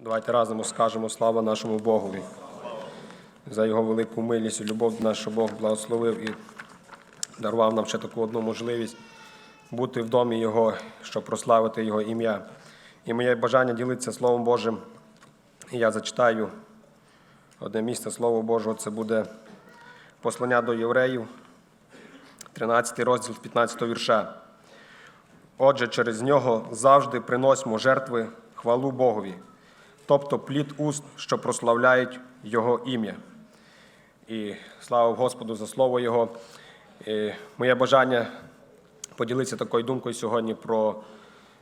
Давайте разом скажемо слава нашому Богові за його велику милість і любов що Бог благословив і дарував нам ще таку одну можливість бути в домі Його, щоб прославити Його ім'я. І моє бажання ділитися Словом Божим. І я зачитаю одне місце Слово Божого, це буде послання до євреїв, 13 розділ 15 вірша. Отже, через нього завжди приносимо жертви хвалу Богові, тобто плід уст, що прославляють Його ім'я. І слава Господу за слово Його. І моє бажання поділитися такою думкою сьогодні про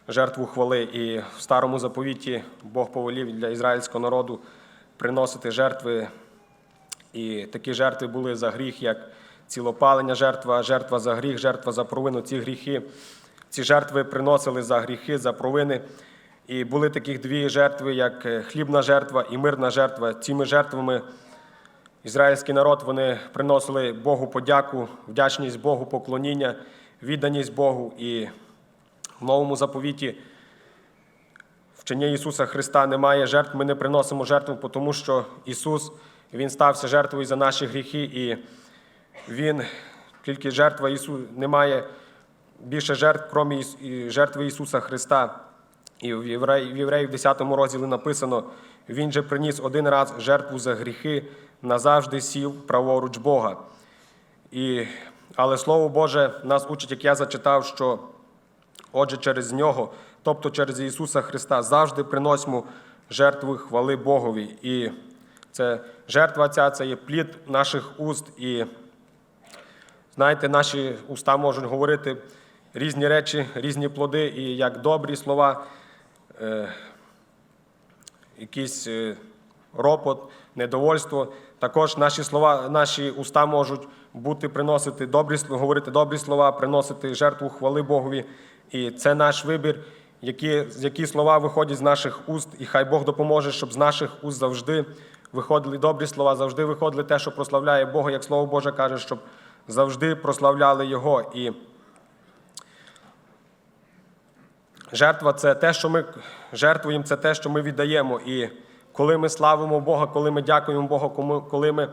жертву хвали. І в старому заповіті Бог повелів для ізраїльського народу приносити жертви. І такі жертви були за гріх, як цілопалення жертва, жертва за гріх, жертва за провину. Ці гріхи, ці жертви приносили за гріхи, за провини. І були таких дві жертви, як е, хлібна жертва і мирна жертва. Цими жертвами ізраїльський народ вони приносили Богу подяку, вдячність Богу, поклоніння, відданість Богу. І в новому заповіті в чині Ісуса Христа немає жертв. Ми не приносимо жертву, тому що Ісус Він стався жертвою за наші гріхи, і Він тільки жертва Ісу немає більше жертв, крім жертви Ісуса Христа. І в Євреї, в Євреї 10 розділі написано: Він же приніс один раз жертву за гріхи, назавжди сів праворуч Бога. І, але Слово Боже нас учить, як я зачитав, що отже, через нього, тобто через Ісуса Христа, завжди приносимо жертви хвали Богові. І це жертва ця це є плід наших уст. І знаєте, наші уста можуть говорити різні речі, різні плоди, і як добрі слова, якийсь е, ропот, недовольство. Також наші слова, наші уста можуть бути приносити добрі говорити добрі слова, приносити жертву хвали Богові. І це наш вибір, які, які слова виходять з наших уст, і хай Бог допоможе, щоб з наших уст завжди виходили добрі слова, завжди виходили те, що прославляє Бога, як Слово Боже каже, щоб завжди прославляли Його. І Жертва це те, що ми жертвуємо, це те, що ми віддаємо. І коли ми славимо Бога, коли ми дякуємо Богу, коли ми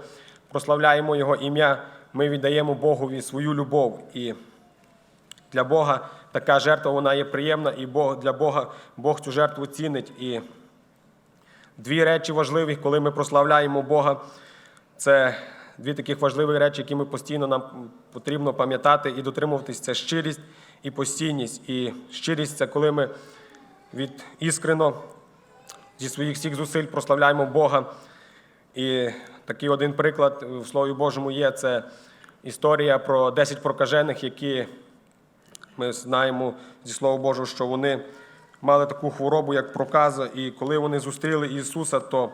прославляємо Його ім'я, ми віддаємо Богові свою любов. І для Бога така жертва вона є приємна, і Бог, для Бога Бог цю жертву цінить. І дві речі важливі, коли ми прославляємо Бога, це дві таких важливі речі, які ми постійно нам потрібно пам'ятати і дотримуватись. Це щирість і постійність. І щирість це коли ми від іскрено зі своїх всіх зусиль прославляємо Бога. І такий один приклад в Слові Божому є це історія про 10 прокажених, які ми знаємо зі Слова Божого, що вони мали таку хворобу, як проказа, і коли вони зустріли Ісуса, то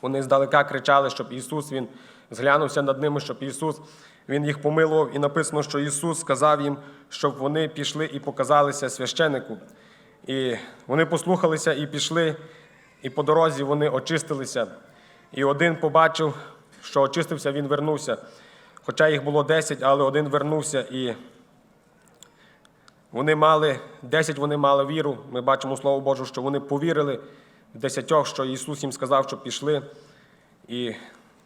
вони здалека кричали, щоб Ісус Він зглянувся над ними, щоб Ісус Він їх помилував. І написано, що Ісус сказав їм, щоб вони пішли і показалися священику. І вони послухалися і пішли, і по дорозі вони очистилися. І один побачив, що очистився, він вернувся. Хоча їх було десять, але один вернувся і вони мали, 10 вони мали віру. Ми бачимо Слово Боже, що вони повірили в десятьох, що Ісус їм сказав, що пішли. І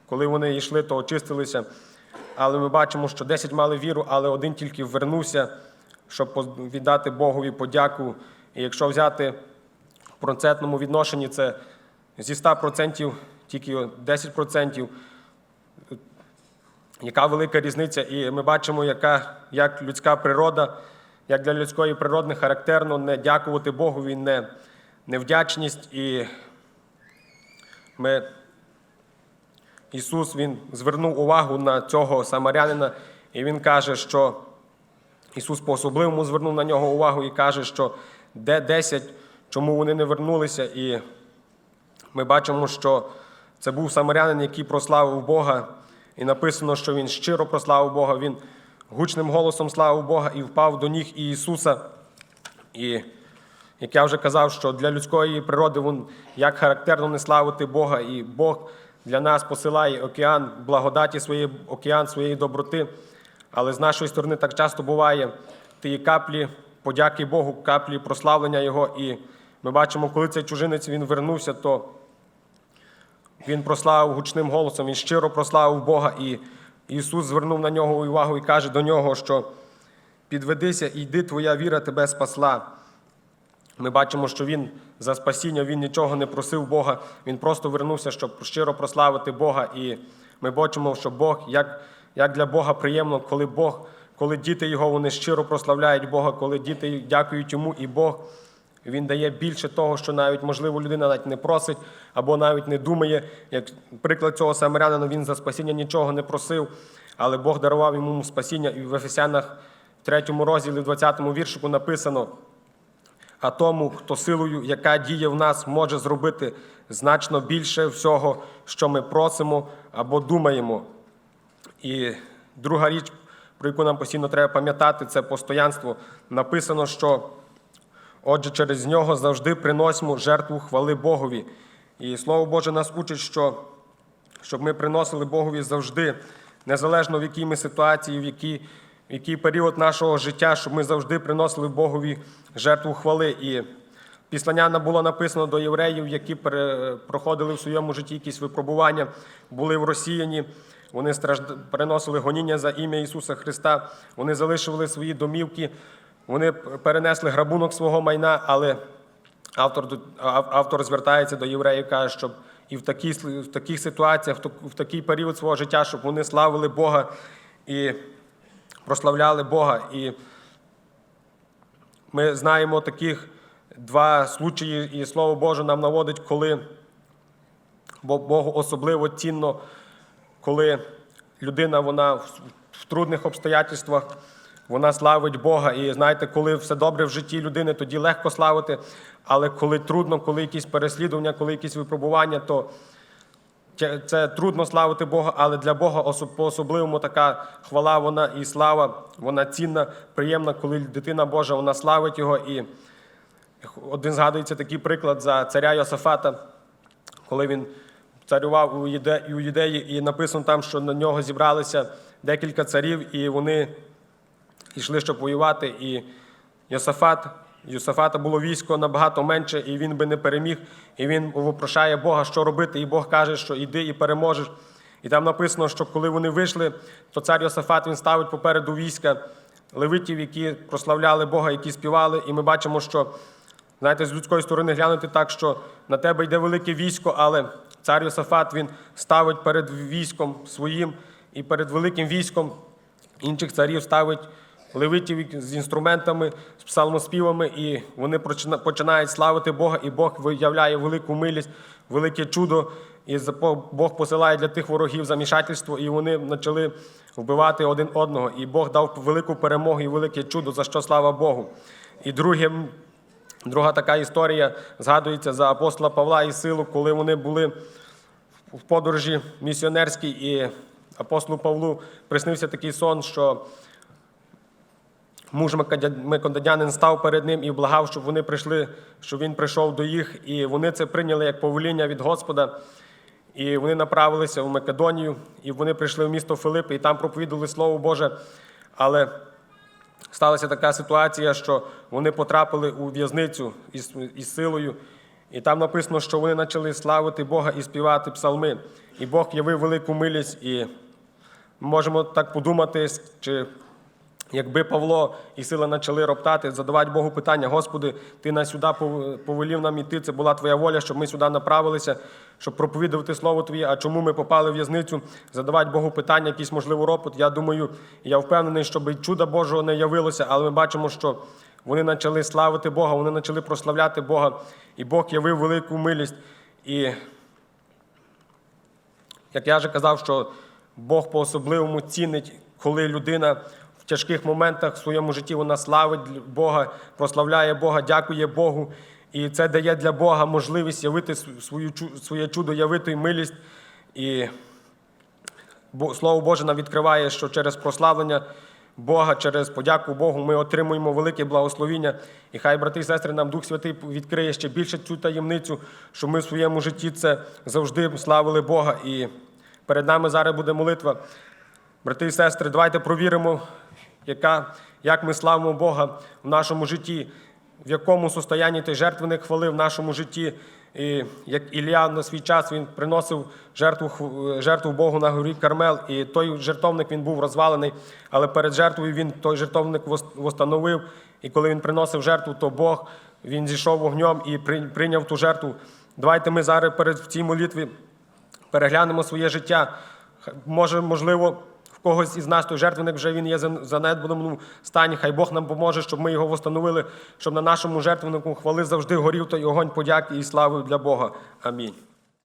коли вони йшли, то очистилися. Але ми бачимо, що 10 мали віру, але один тільки вернувся, щоб віддати Богові подяку. І якщо взяти в процентному відношенні, це зі 100% тільки 10%. Яка велика різниця? І ми бачимо, яка, як людська природа, як для людської природи характерно не дякувати Богові, не, невдячність. І ми, Ісус Він звернув увагу на цього самарянина, і Він каже, що Ісус по-особливому звернув на нього увагу і каже, що де 10, чому вони не вернулися. І ми бачимо, що це був самарянин, який прославив Бога, і написано, що він щиро прославив Бога, він гучним голосом славив Бога і впав до ніг Ісуса. І як я вже казав, що для людської природи він як характерно не славити Бога, і Бог для нас посилає океан благодаті своєї, океан своєї доброти. Але з нашої сторони так часто буває ті каплі подяки Богу, каплі прославлення Його. І ми бачимо, коли цей чужинець він вернувся, то він прославив гучним голосом, він щиро прославив Бога, і Ісус звернув на нього увагу і каже до нього, що підведися і йди, твоя віра тебе спасла. Ми бачимо, що він за спасіння він нічого не просив Бога, він просто вернувся, щоб щиро прославити Бога. І ми бачимо, що Бог, як, як для Бога приємно, коли Бог, коли діти Його вони щиро прославляють Бога, коли діти дякують йому, і Бог він дає більше того, що навіть, можливо, людина навіть не просить або навіть не думає. Як приклад цього самарянина, він за спасіння нічого не просив, але Бог дарував йому спасіння. І в Ефесянах, в 3 розділі, в 20 віршику написано. А тому, хто силою, яка діє в нас, може зробити значно більше всього, що ми просимо або думаємо. І друга річ, про яку нам постійно треба пам'ятати, це постоянство. Написано, що отже, через нього завжди приносимо жертву хвали Богові. І Слово Боже нас учить, що щоб ми приносили Богові завжди, незалежно в якій ми ситуації, в якій, який період нашого життя, щоб ми завжди приносили Богові жертву хвали. І післання було написано до євреїв, які проходили в своєму житті якісь випробування, були в розсіяні. Вони стражд... переносили гоніння за ім'я Ісуса Христа, вони залишили свої домівки, вони перенесли грабунок свого майна, але Автор, автор звертається до євреїв, каже, щоб і в, такій, в таких ситуаціях, в такий період свого життя, щоб вони славили Бога і прославляли Бога. І ми знаємо таких два случаї, і Слово Боже нам наводить, коли Богу особливо цінно, коли людина вона в трудних обстоятельствах вона славить Бога. І знаєте, коли все добре в житті людини, тоді легко славити. Але коли трудно, коли якісь переслідування, коли якісь випробування, то це- трудно славити Бога, але для Бога по-особливому така хвала вона і слава, вона цінна, приємна, коли дитина Божа вона славить його. І один згадується такий приклад за царя Йосафата, коли він царював у Юдеї, і написано там, що на нього зібралися декілька царів, і вони йшли, щоб воювати. І Йосафат, Йосафата було військо набагато менше, і він би не переміг. І він вопрошає Бога, що робити. І Бог каже, що іди і переможеш. І там написано, що коли вони вийшли, то цар Йосафат він ставить попереду війська левитів, які прославляли Бога, які співали. І ми бачимо, що знаєте, з людської сторони глянути так, що на тебе йде велике військо, але цар Йосафат він ставить перед військом своїм і перед великим військом інших царів ставить левитів з інструментами, з псалмоспівами, і вони починають славити Бога, і Бог виявляє велику милість, велике чудо. І Бог посилає для тих ворогів замішательство, і вони почали вбивати один одного. І Бог дав велику перемогу і велике чудо, за що слава Богу. І друге, друга така історія згадується за апостола Павла і силу, коли вони були в подорожі місіонерській, і апостолу Павлу приснився такий сон, що муж Македонянин став перед ним і благав, щоб вони прийшли, щоб він прийшов до їх, і вони це прийняли як повеління від Господа. І вони направилися в Македонію, і вони прийшли в місто Филипи, і там проповідували Слово Боже. Але сталася така ситуація, що вони потрапили у в'язницю із, із силою. І там написано, що вони почали славити Бога і співати псалми. І Бог явив велику милість. І можемо так подумати, чи якби Павло і сила почали роптати, задавати Богу питання: Господи, Ти нас сюди повелів нам іти, це була Твоя воля, щоб ми сюди направилися, щоб проповідувати Слово Твоє. А чому ми попали в в'язницю? Задавати Богу питання, якийсь можливо ропот. Я думаю, я впевнений, щоб чуда Божого не явилося, але ми бачимо, що вони почали славити Бога, вони почали прославляти Бога, і Бог явив велику милість. І як я вже казав, що Бог по-особливому цінить, коли людина тяжких моментах в своєму житті вона славить Бога, прославляє Бога, дякує Богу. І це дає для Бога можливість явити свою, своє чудо, явити милість. І Слово Боже нам відкриває, що через прославлення Бога, через подяку Богу ми отримуємо велике благословіння. І хай, брати і сестри, нам Дух Святий відкриє ще більше цю таємницю, що ми в своєму житті це завжди славили Бога. І перед нами зараз буде молитва. Брати і сестри, давайте провіримо, яка, як ми славимо Бога в нашому житті. в якому состоянні той жертвенник хвали в нашому житті. І як Ілля на свій час він приносив жертву, жертву Богу на горі Кармел, і той жертовник він був розвалений, але перед жертвою він той жертовник восстановив. І коли він приносив жертву, то Бог він зійшов вогнем і прийняв ту жертву. Давайте ми зараз перед в цій молитві переглянемо своє життя. Може, можливо, когось із нас той жертвенник вже він є в занедбаному стані. Хай Бог нам поможе, щоб ми його встановили, щоб на нашому жертвеннику хвали завжди горів той огонь подяки і слави для Бога. Амінь.